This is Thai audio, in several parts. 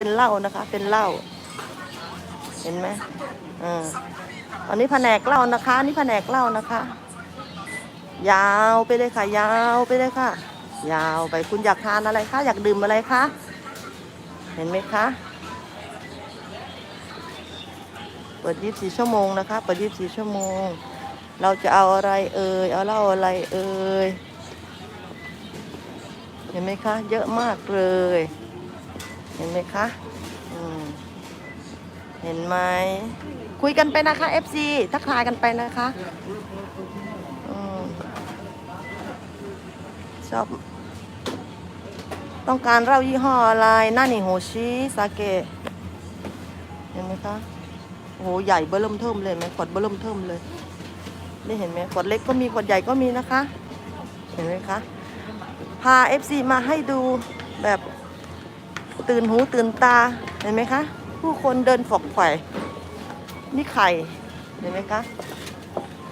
เป็นเหล้านะคะ เป็นเหล้าเห็นไหมอ่าอันนี้แผนกเหล้านะคะ นี่แผนกเหล้านะคะ ยาวไปเลยค่ะ ยาวไปเลยค่ะ ยาวไปคุณอยากทานอะไรคะอยากดื่มอะไรคะเห็นไหมคะเปิด24ชั่วโมงนะคะเปิด24ชั่วโมง เราจะเอาอะไรเอ่ยเอาเหล้าอะไรเอ่ยเห็นไหมคะ เยอะมากเลย เห็นไหมคะเห็นไหมคุยกันไปนะคะ FC ทักทายกันไปนะคะอชอบ ต้องการเหล้ายี่ห้ออะไรนั่นนี่โฮชิสาเกะเห็นไหมคะโอ้โหใหญ่เบอร์เริ่มเทิมเลยไหมขวดเบอร์เริ่มเทิมเลยนี่เห็นไหมขวดเล็กก็มีขวดใหญ่ก็มีนะคะ เห็นไหมคะพา FC มาให้ดูแบบ ตื่นหูตื่นตาเห็นไหมคะ ผู้คนเดินฝอกไฝ่นี่ไข่เห็นไหมคะ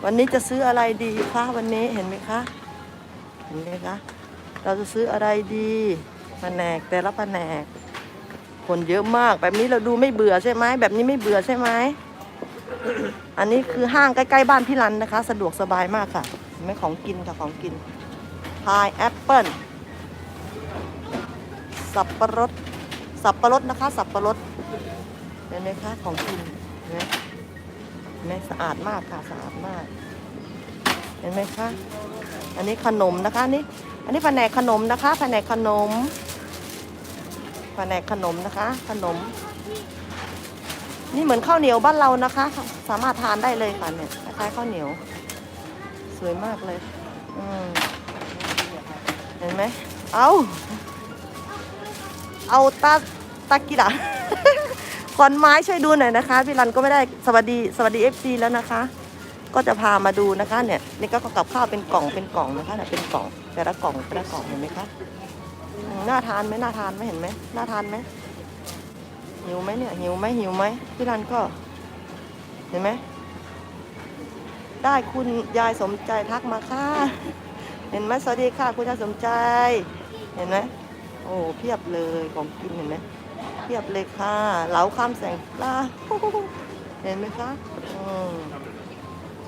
วันนี้จะซื้ออะไรดีคะวันนี้เห็นไหมคะเห็นไหมคะ เราจะซื้ออะไรดีแผนกแต่ละแผนก คนเยอะมากแบบนี้เราดูไม่เบื่อใช่ไหมแบบนี้ไม่เบื่อใช่ไหมอันนี้คือห้างใกล้ๆบ้านพี่รันนะคะ สะดวกสบายมากค่ะไหมของกินค่ะของกินพายแอปเปิลสับปะรด สับปะรดนะคะ สับปะรดเห็นไหมคะของกินเห็นไหมเห็นไหมสะอาดมากค่ะสะอาดมาก เห็นไหมคะอันนี้ขนมนะคะนี่อันนี้แผนกขนมนะคะแผนกขนมแผนกขนมนะคะ ขนม นี่เหมือนข้าวเหนียวบ้านเรานะคะ สามารถทานได้เลยค่ะเนี่ยคล้ายข้าวเหนียว สวยมากเลย อืมเห็นไหมเอา เอาตาตากิระขอนไม้ช่วยดูหน่อยนะคะ พี่รันก็ไม่ได้สวัสดีสวัสดีเอฟซีแล้วนะคะ ก็จะพามาดูนะคะเนี่ยนี่ก็กับข้าวเป็นกล่องเป็นกล่องนะคะเนี่ยเป็นกล่องแต่ละกล่องแต่ละกล่องเห็นไหมคะน่าทานไหมน่าทานไหมเห็นไหมน่าทานไหมหิวไหมเนี่ยหิวไหมหิวไหมพี่รันก็เห็นไหมได้คุณยายสมใจทักมาค่ะ เห็นไหมสวัสดีค่ะ คุณยายสมใจ เห็นไหม โอ้เพียบเลยของกินเห็นไหมเพียบเลยค่ะเหลาข้ามแสงปลาเห็นไหมคะ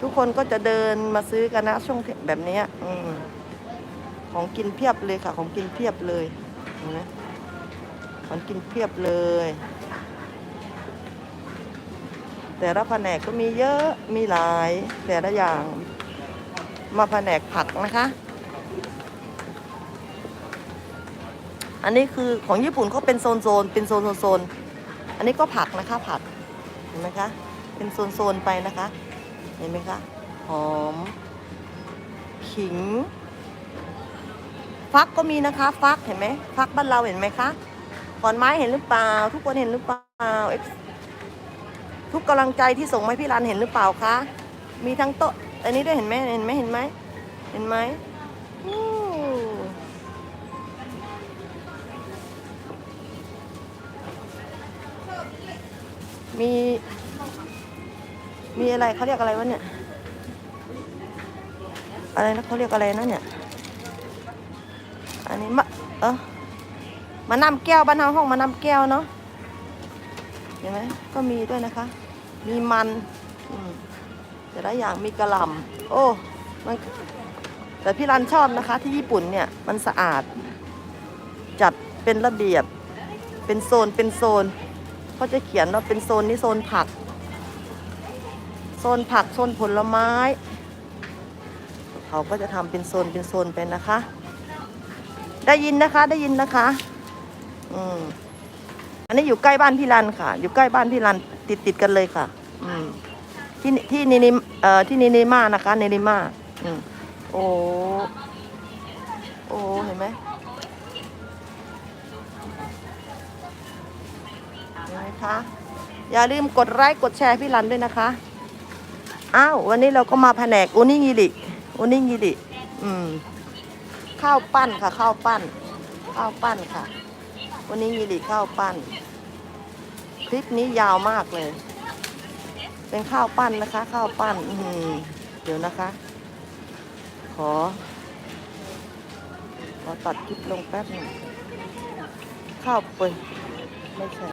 ทุกคนก็จะเดินมาซื้อกันนะช่วงแบบนี้อืของกินเพียบเลยค่ะ ของกินเพียบเลยเห็นไหมของกินเพียบเลย แต่ละแผนกก็มีเยอะมีหลายแต่ละอย่าง มาแผนกผักนะคะ อันนี้คือของญี่ปุ่นเขาเป็นโซนโซนๆเป็นโซนโซนๆอันนี้ก็ผักนะคะผักเห็นไหมคะ เป็นโซนโซนๆไปนะคะ เห็นไหมคะ หอม ขิง ฟักก็มีนะคะ ฟักเห็นไหมฟักบ้านเราเห็นไหมคะขอนไม้เห็นหรือเปล่า ทุกคนเห็นหรือเปล่าทุกกำลังใจที่ส่งมาพี่รันเห็นหรือเปล่าคะ มีทั้งโต๊ะอันนี้ด้วยเห็นไหมเห็นไหมเห็นไหมเห็นไหม มี มีอะไรเขาเรียกอะไรวะเนี่ย อะไรนะเขาเรียกอะไรนะเนี่ย อันนี้มะเออมานำแก้วบ้านเฮาห้องมานำแก้วเนาะ เห็นไหมก็มีด้วยนะคะ มีมันอืมแต่ละอย่างมีกระหล่ำโอ้มันแต่พี่รันชอบนะคะ ที่ญี่ปุ่นเนี่ยมันสะอาด จัดเป็นระเบียบ เป็นโซนเป็นโซน เขาจะเขียนว่าเป็นโซนนี้โซนผัก โซนผักโซนผลไม้ เขาก็จะทำเป็นโซนเป็นโซนไปนะคะ ได้ยินนะคะได้ยินนะคะ อืมอันนี้อยู่ใกล้บ้านพี่รันค่ะ อยู่ใกล้บ้านพี่รันติดติดกันเลยค่ะ อืมที่ที่นินิเอ่อที่นินิมานะคะเนนิมาอืมโอ้โอ้เห็นไหม นไหมคะ อย่าลืมกดไลค์กดแชร์พี่รันด้วยนะคะ อ้าววันนี้เราก็มาแผนกโอนิงิริโอนิงิริอืมข้าวปั้นค่ะข้าวปั้น ข้าวปั้นค่ะ วันนี้มีหลีข้าวปั้น คลิปนี้ยาวมากเลย เป็นข้าวปั้นนะคะ ข้าวปั้น อืเดี๋ยวนะคะ ขอ ขอตัดคลิปลงแป๊บหนึงข้าวเปยไม่ใช่